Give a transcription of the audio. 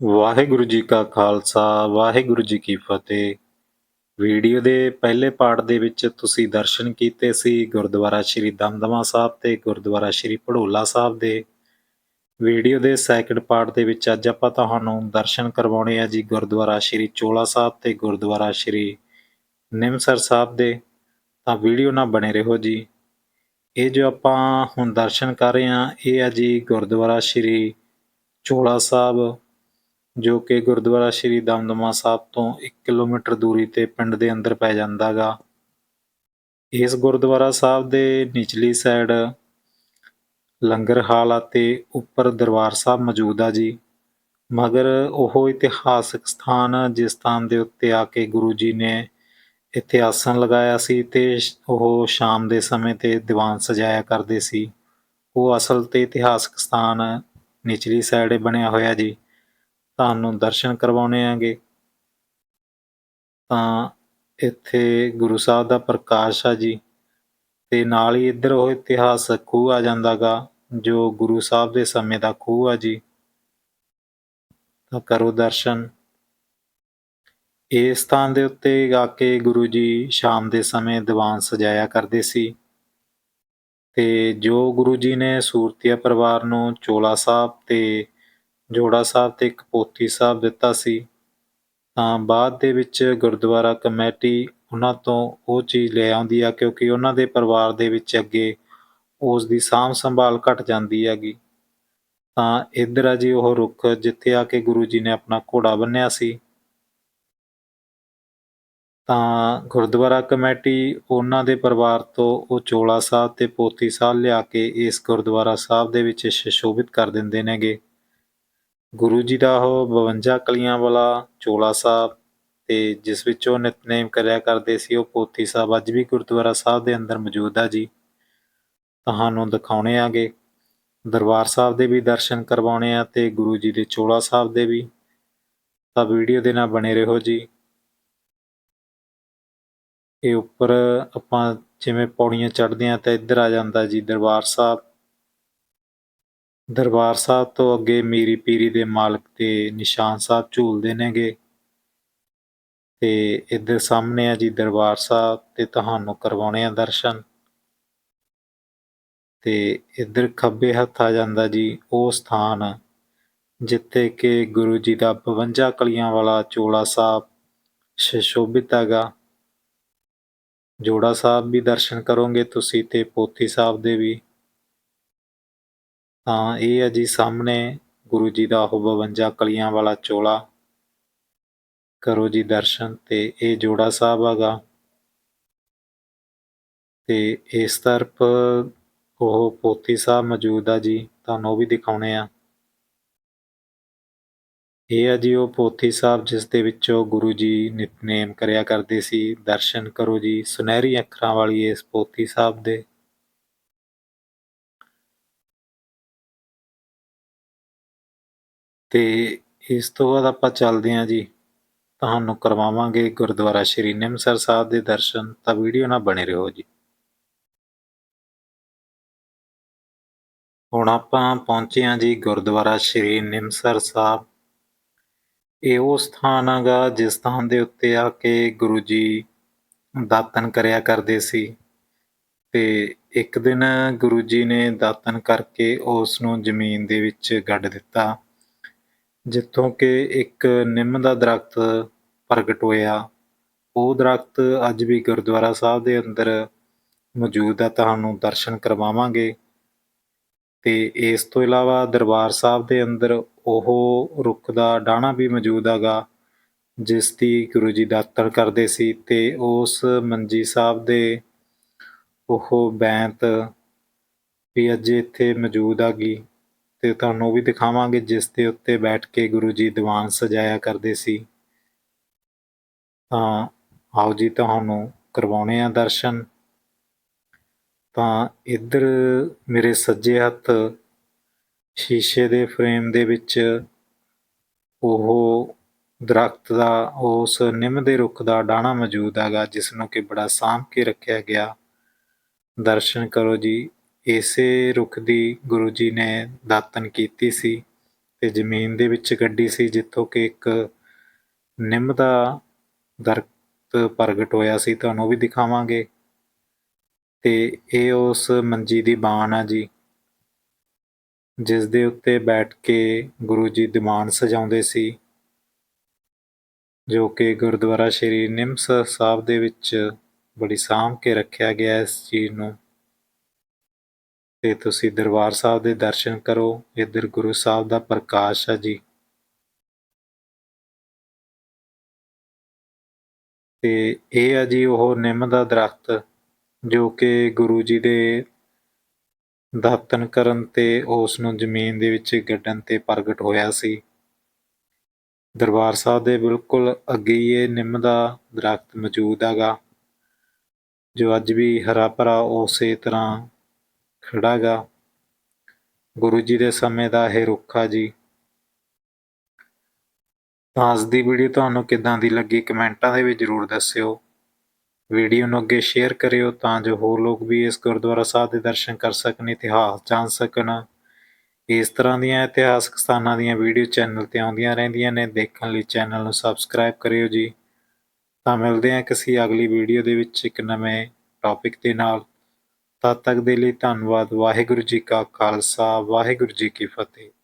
ਵਾਹਿਗੁਰੂ ਜੀ ਕਾ ਖਾਲਸਾ, ਵਾਹਿਗੁਰੂ ਜੀ ਕੀ ਫਤਿਹ। ਵੀਡੀਓ ਦੇ ਪਹਿਲੇ ਪਾਰਟ ਦੇ ਵਿੱਚ ਤੁਸੀਂ ਦਰਸ਼ਨ ਕੀਤੇ ਸੀ ਗੁਰਦੁਆਰਾ ਸ਼੍ਰੀ ਦਮਦਮਾ ਸਾਹਿਬ ਤੇ ਗੁਰਦੁਆਰਾ ਸ਼੍ਰੀ ਭੜੋਲਾ ਸਾਹਿਬ ਦੇ। ਵੀਡੀਓ ਦੇ ਸੈਕੰਡ ਪਾਰਟ ਦੇ ਵਿੱਚ ਅੱਜ ਆਪਾਂ ਤੁਹਾਨੂੰ ਦਰਸ਼ਨ ਕਰਵਾਉਣੇ ਆ ਜੀ ਗੁਰਦੁਆਰਾ ਸ਼੍ਰੀ ਚੋਲਾ ਸਾਹਿਬ ਤੇ ਗੁਰਦੁਆਰਾ ਸ਼੍ਰੀ ਨਿਮਸਰ ਸਾਹਿਬ ਦੇ। ਤਾਂ ਵੀਡੀਓ ਨਾਲ ਬਣੇ ਰਹੋ ਜੀ। ਇਹ ਜੋ ਆਪਾਂ ਹੁਣ ਦਰਸ਼ਨ ਕਰ ਰਹੇ ਹਾਂ, ਇਹ ਆ ਜੀ ਗੁਰਦੁਆਰਾ ਸ਼੍ਰੀ ਚੋਲਾ ਸਾਹਿਬ ਜੋ ਕਿ ਗੁਰਦੁਆਰਾ ਸ਼੍ਰੀ ਦਮਦਮਾ ਸਾਹਿਬ ਤੋਂ 1 ਕਿਲੋਮੀਟਰ ਦੂਰੀ ਤੇ ਪਿੰਡ ਦੇ ਅੰਦਰ ਪੈ ਜਾਂਦਾ ਗਾ ਇਸ ਗੁਰਦੁਆਰਾ ਸਾਹਿਬ ਦੇ ਨਿਚਲੀ ਸਾਈਡ ਲੰਗਰ ਹਾਲ ਅਤੇ ਉੱਪਰ ਦਰਬਾਰ ਸਾਹਿਬ ਮੌਜੂਦ ਆ ਜੀ। ਮਗਰ ਉਹ ਇਤਿਹਾਸਕ ਸਥਾਨ ਜਿਸ ਸਥਾਨ ਦੇ ਉੱਤੇ ਆ ਕੇ ਗੁਰੂ ਜੀ ਨੇ ਇੱਥੇ ਆਸਣ ਲਗਾਇਆ ਸੀ ਤੇ ਉਹ ਸ਼ਾਮ ਦੇ ਸਮੇਂ ਤੇ ਦੀਵਾਨ ਸਜਾਇਆ ਕਰਦੇ ਸੀ। ਉਹ ਅਸਲ ਤੇ ਇਤਿਹਾਸਕ ਸਥਾਨ ਨਿਚਲੀ ਸਾਈਡ ਬਣਿਆ ਹੋਇਆ ਜੀ। ਤੁਹਾਨੂੰ ਦਰਸ਼ਨ ਕਰਵਾਉਣੇ ਆਂਗੇ। ਤਾਂ ਇੱਥੇ ਗੁਰੂ ਸਾਹਿਬ ਦਾ ਪ੍ਰਕਾਸ਼ ਆ ਜੀ। ਤੇ ਨਾਲ ਹੀ ਇੱਧਰ ਉਹ ਇਤਿਹਾਸਕ ਖੂਹ ਆ ਜਾਂਦਾਗਾ ਜੋ ਗੁਰੂ ਸਾਹਿਬ ਦੇ ਸਮੇਂ ਦਾ ਖੂਹ ਆ ਜੀ। ਤਾਂ ਕਰੋ ਦਰਸ਼ਨ। ਇਸ ਸਥਾਨ ਦੇ ਉੱਤੇ ਆ ਕੇ ਗੁਰੂ ਜੀ ਸ਼ਾਮ ਦੇ ਸਮੇਂ ਦੀਵਾਨ ਸਜਾਇਆ ਕਰਦੇ ਸੀ। ਤੇ ਜੋ ਗੁਰੂ ਜੀ ਨੇ ਸੂਰਤੀਆ ਪਰਿਵਾਰ ਨੂੰ ਚੋਲਾ ਸਾਹਿਬ ਤੇ ਜੋੜਾ ਸਾਹਿਬ ਤੇ ਇੱਕ ਪੋਥੀ ਸਾਹਿਬ ਦਿੱਤਾ ਸੀ। ਤਾਂ ਬਾਅਦ ਦੇ ਵਿੱਚ ਗੁਰਦੁਆਰਾ ਕਮੇਟੀ ਉਹਨਾਂ ਤੋਂ ਉਹ ਚੀਜ਼ ਲੈ ਆਉਂਦੀ ਆ ਕਿਉਂਕਿ ਉਹਨਾਂ ਦੇ ਪਰਿਵਾਰ ਦੇ ਵਿੱਚ ਅੱਗੇ ਉਸ ਦੀ ਸਾਂਭ ਸੰਭਾਲ ਘਟ ਜਾਂਦੀ ਹੈਗੀ। ਤਾਂ ਇੱਧਰ ਆ ਜੀ ਉਹ ਰੁੱਖ ਜਿੱਥੇ ਆ ਕੇ ਗੁਰੂ ਜੀ ਨੇ ਆਪਣਾ ਘੋੜਾ ਬੰਨਿਆ ਸੀ। ਤਾਂ ਗੁਰਦੁਆਰਾ ਕਮੇਟੀ ਉਹਨਾਂ ਦੇ ਪਰਿਵਾਰ ਤੋਂ ਉਹ ਚੋਲਾ ਸਾਹਿਬ ਤੇ ਪੋਤੀ ਸਾਹਿਬ ਲਿਆ ਕੇ ਇਸ ਗੁਰਦੁਆਰਾ ਸਾਹਿਬ ਦੇ ਵਿੱਚ ਸ਼ੋਭਿਤ ਕਰ ਦਿੰਦੇ ਨੇਗੇ। ਗੁਰੂ ਜੀ ਦਾ ਉਹ 52 ਕਲੀਆਂ ਵਾਲਾ ਚੋਲਾ ਸਾਹਿਬ ਤੇ ਜਿਸ ਵਿੱਚ ਉਹ ਨਿਤਨੇਮ ਕਰਿਆ ਕਰਦੇ ਸੀ, ਉਹ ਪੋਥੀ ਸਾਹਿਬ ਅੱਜ ਵੀ ਗੁਰਦੁਆਰਾ ਸਾਹਿਬ ਦੇ ਅੰਦਰ ਮੌਜੂਦ ਆ ਜੀ। ਤੁਹਾਨੂੰ ਦਿਖਾਉਣੇ ਆਗੇ। ਦਰਬਾਰ ਸਾਹਿਬ ਦੇ ਵੀ ਦਰਸ਼ਨ ਕਰਵਾਉਣੇ ਆ ਤੇ ਗੁਰੂ ਜੀ ਦੇ ਚੋਲਾ ਸਾਹਿਬ ਦੇ ਵੀ। ਤਾਂ ਵੀਡੀਓ ਦੇ ਨਾਲ ਬਣੇ ਰਹੋ ਜੀ। ਇਹ ਉੱਪਰ ਆਪਾਂ ਜਿਵੇਂ ਪੌੜੀਆਂ ਚੜ੍ਹਦੇ ਆ ਤਾਂ ਇੱਧਰ ਆ ਜਾਂਦਾ ਜੀ ਦਰਬਾਰ ਸਾਹਿਬ। ਦਰਬਾਰ ਸਾਹਿਬ ਤੋਂ ਅੱਗੇ ਮੀਰੀ ਪੀਰੀ ਦੇ ਮਾਲਕ ਤੇ ਨਿਸ਼ਾਨ ਸਾਹਿਬ ਝੂਲਦੇ ਨੇਗੇ। ਤੇ ਇੱਧਰ ਸਾਹਮਣੇ ਆ ਜੀ ਦਰਬਾਰ ਸਾਹਿਬ ਤੇ ਤੁਹਾਨੂੰ ਕਰਵਾਉਣੇ ਆ ਦਰਸ਼ਨ। ਤੇ ਇੱਧਰ ਖੱਬੇ ਹੱਥ ਆ ਜਾਂਦਾ ਜੀ ਉਹ ਸਥਾਨ ਜਿੱਥੇ ਕਿ ਗੁਰੂ ਜੀ ਦਾ 52 ਕਲੀਆਂ ਵਾਲਾ ਚੋਲਾ ਸਾਹਿਬ ਸ਼ਸ਼ੋਭਿਤ ਹੈਗਾ। ਜੋੜਾ ਸਾਹਿਬ ਵੀ ਦਰਸ਼ਨ ਕਰੋਗੇ ਤੁਸੀਂ ਤੇ ਪੋਥੀ ਸਾਹਿਬ ਦੇ ਵੀ। ਤਾਂ ਇਹ ਹੈ ਜੀ ਸਾਹਮਣੇ ਗੁਰੂ ਜੀ ਦਾ ਉਹ 52 ਕਲੀਆਂ ਵਾਲਾ ਚੋਲਾ। ਕਰੋ ਜੀ ਦਰਸ਼ਨ ਤੇ ਇਹ ਜੋੜਾ ਸਾਹਿਬ ਹੈਗਾ। ਤੇ ਇਸ ਤਰਫ ਉਹ ਪੋਥੀ ਸਾਹਿਬ ਮੌਜੂਦ ਆ ਜੀ, ਤੁਹਾਨੂੰ ਉਹ ਵੀ ਦਿਖਾਉਣੇ ਆ। ਇਹ ਆ ਜੀ ਉਹ ਪੋਥੀ ਸਾਹਿਬ ਜਿਸ ਦੇ ਵਿੱਚੋਂ ਗੁਰੂ ਜੀ ਨਿਤਨੇਮ ਕਰਿਆ ਕਰਦੇ ਸੀ। ਦਰਸ਼ਨ ਕਰੋ ਜੀ, ਸੁਨਹਿਰੀ ਅੱਖਰਾਂ ਵਾਲੀ ਇਸ ਪੋਥੀ ਸਾਹਿਬ ਦੇ। ਤੇ ਇਸ ਤੋਂ ਬਾਅਦ ਆਪਾਂ ਚੱਲਦੇ ਹਾਂ ਜੀ। ਤੁਹਾਨੂੰ ਕਰਵਾਵਾਂਗੇ ਗੁਰਦੁਆਰਾ ਸ਼੍ਰੀ ਨਿਮਸਰ ਸਾਹਿਬ ਦੇ ਦਰਸ਼ਨ, ਤਾਂ ਵੀਡੀਓ ਨਾਲ ਬਣੇ ਰਹੋ ਜੀ। ਹੁਣ ਆਪਾਂ ਪਹੁੰਚੇ ਹਾਂ ਜੀ ਗੁਰਦੁਆਰਾ ਸ਼੍ਰੀ ਨਿਮਸਰ ਸਾਹਿਬ। ਇਹ ਉਹ ਸਥਾਨ ਹੈਗਾ ਜਿਸ ਸਥਾਨ ਦੇ ਉੱਤੇ ਆ ਕੇ ਗੁਰੂ ਜੀ ਦਾਤਨ ਕਰਿਆ ਕਰਦੇ ਸੀ। ਤੇ ਇੱਕ ਦਿਨ ਗੁਰੂ ਜੀ ਨੇ ਦਾਤਨ ਕਰਕੇ ਉਸ ਨੂੰ ਜ਼ਮੀਨ ਦੇ ਵਿੱਚ ਗੱਡ ਦਿੱਤਾ। ਜਿੱਥੋਂ ਕਿ ਇੱਕ ਨਿੰਮ ਦਾ ਦਰਖਤ ਪ੍ਰਗਟ ਹੋਇਆ। ਉਹ ਦਰਖਤ ਅੱਜ ਵੀ ਗੁਰਦੁਆਰਾ ਸਾਹਿਬ ਦੇ ਅੰਦਰ ਮੌਜੂਦ ਹੈ ਤੁਹਾਨੂੰ ਦਰਸ਼ਨ ਕਰਵਾਵਾਂਗੇ। ਤੇ ਇਸ ਤੋਂ ਇਲਾਵਾ ਦਰਬਾਰ ਸਾਹਿਬ ਦੇ ਅੰਦਰ ਉਹ ਰੁੱਖ ਦਾ ਡਾਣਾ ਵੀ ਮੌਜੂਦ ਹੈਗਾ, ਜਿਸ ਦੀ ਗੁਰੂ ਜੀ ਦਾਤਣ ਕਰਦੇ ਸੀ ਤੇ ਉਸ ਮੰਜੀ ਸਾਹਿਬ ਦੇ ਉਹ ਬੈਂਤ ਵੀ ਅੱਜ ਇੱਥੇ ਮੌਜੂਦ ਹੈਗੀ। ਤੇ ਤੁਹਾਨੂੰ ਉਹ ਵੀ ਦਿਖਾਵਾਂਗੇ, ਜਿਸ ਦੇ ਉੱਤੇ ਬੈਠ ਕੇ ਗੁਰੂ ਜੀ ਦੀਵਾਨ ਸਜਾਇਆ ਕਰਦੇ ਸੀ। ਤਾਂ ਆਓ ਜੀ, ਤੁਹਾਨੂੰ ਕਰਵਾਉਣੇ ਆ ਦਰਸ਼ਨ। ਤਾਂ ਇੱਧਰ ਮੇਰੇ ਸੱਜੇ ਹੱਥ ਸ਼ੀਸ਼ੇ ਦੇ ਫਰੇਮ ਦੇ ਵਿੱਚ ਉਹ ਦਰਖਤ ਦਾ, ਉਸ ਨਿੰਮ ਦੇ ਰੁੱਖ ਦਾ ਡਾਣਾ ਮੌਜੂਦ ਹੈਗਾ, ਜਿਸ ਨੂੰ ਕਿ ਬੜਾ ਸਾਂਭ ਕੇ ਰੱਖਿਆ ਗਿਆ। ਦਰਸ਼ਨ ਕਰੋ ਜੀ। ਇਸੇ ਰੁੱਖ ਦੀ ਗੁਰੂ ਜੀ ਨੇ ਦਾਤਨ ਕੀਤੀ ਸੀ ਤੇ ਜ਼ਮੀਨ ਦੇ ਵਿੱਚ ਗੱਡੀ ਸੀ, ਜਿੱਥੋਂ ਕਿ ਇੱਕ ਨਿੰਮ ਦਾ ਦਰਖਤ ਪ੍ਰਗਟ ਹੋਇਆ ਸੀ, ਤੁਹਾਨੂੰ ਵੀ ਦਿਖਾਵਾਂਗੇ। ਤੇ ਇਹ ਉਸ ਮੰਜੀ ਦੀ ਬਾਣ ਆ ਜੀ, ਜਿਸ ਦੇ ਉੱਤੇ ਬੈਠ ਕੇ ਗੁਰੂ ਜੀ ਦੀਵਾਨ ਸਜਾਉਂਦੇ ਸੀ, ਜੋ ਕਿ ਗੁਰਦੁਆਰਾ ਸ਼੍ਰੀ ਨਿਮਸ ਸਾਹਿਬ ਦੇ ਵਿੱਚ ਬੜੀ ਸਾਂਭ ਕੇ ਰੱਖਿਆ ਗਿਆ ਇਸ ਚੀਜ਼ ਨੂੰ। ਤੇ ਤੁਸੀਂ ਦਰਬਾਰ ਸਾਹਿਬ ਦੇ ਦਰਸ਼ਨ ਕਰੋ। ਇੱਧਰ ਗੁਰੂ ਸਾਹਿਬ ਦਾ ਪ੍ਰਕਾਸ਼ ਆ ਜੀ। ਤੇ ਇਹ ਆ ਜੀ ਉਹ ਨਿੰਮ ਦਾ ਦਰਖਤ ਜੋ ਕਿ ਗੁਰੂ ਜੀ ਦੇ ਦਾਤਨ ਕਰਨ ਤੇ ਉਸ ਨੂੰ ਜ਼ਮੀਨ ਦੇ ਵਿੱਚ ਗੱਡਣ ਤੇ ਪ੍ਰਗਟ ਹੋਇਆ ਸੀ। ਦਰਬਾਰ ਸਾਹਿਬ ਦੇ ਬਿਲਕੁਲ ਅੱਗੇ ਹੀ ਇਹ ਨਿੰਮ ਦਾ ਦਰਖਤ ਮੌਜੂਦ ਹੈਗਾ, ਜੋ ਅੱਜ ਵੀ ਹਰਾ ਭਰਾ ਉਸੇ ਤਰ੍ਹਾਂ ਖੜਾ ਗਾ ਗੁਰੂ ਜੀ ਦੇ ਸਮੇਂ ਦਾ ਇਹ ਰੁੱਖ ਆ ਜੀ। ਤਾਂ ਅੱਜ ਦੀ ਵੀਡੀਓ ਤੁਹਾਨੂੰ ਕਿੱਦਾਂ ਦੀ ਲੱਗੀ ਕਮੈਂਟਾਂ ਦੇ ਵਿੱਚ ਜ਼ਰੂਰ ਦੱਸਿਓ। ਵੀਡੀਓ ਨੂੰ ਅੱਗੇ ਸ਼ੇਅਰ ਕਰਿਓ ਤਾਂ ਜੋ ਹੋਰ ਲੋਕ ਵੀ ਇਸ ਗੁਰਦੁਆਰਾ ਸਾਹਿਬ ਦੇ ਦਰਸ਼ਨ ਕਰ ਸਕਣ, ਇਤਿਹਾਸ ਜਾਣ ਸਕਣ। ਇਸ ਤਰ੍ਹਾਂ ਦੀਆਂ ਇਤਿਹਾਸਕ ਸਥਾਨਾਂ ਦੀਆਂ ਵੀਡੀਓ ਚੈਨਲ ਤੇ ਆਉਂਦੀਆਂ ਰਹਿੰਦੀਆਂ ਨੇ, ਦੇਖਣ ਲਈ ਚੈਨਲ ਨੂੰ ਸਬਸਕ੍ਰਾਈਬ ਕਰਿਓ ਜੀ। ਤਾਂ ਮਿਲਦੇ ਹਾਂ ਕਿਸੇ ਅਗਲੀ ਵੀਡੀਓ ਦੇ ਵਿੱਚ ਇੱਕ ਨਵੇਂ ਟੌਪਿਕ ਦੇ ਨਾਲ। ਤਦ ਤੱਕ ਦੇ ਲਈ ਧੰਨਵਾਦ। ਵਾਹਿਗੁਰੂ ਜੀ ਕਾ ਖਾਲਸਾ ਵਾਹਿਗੁਰੂ ਜੀ ਕੀ ਫਤਿਹ।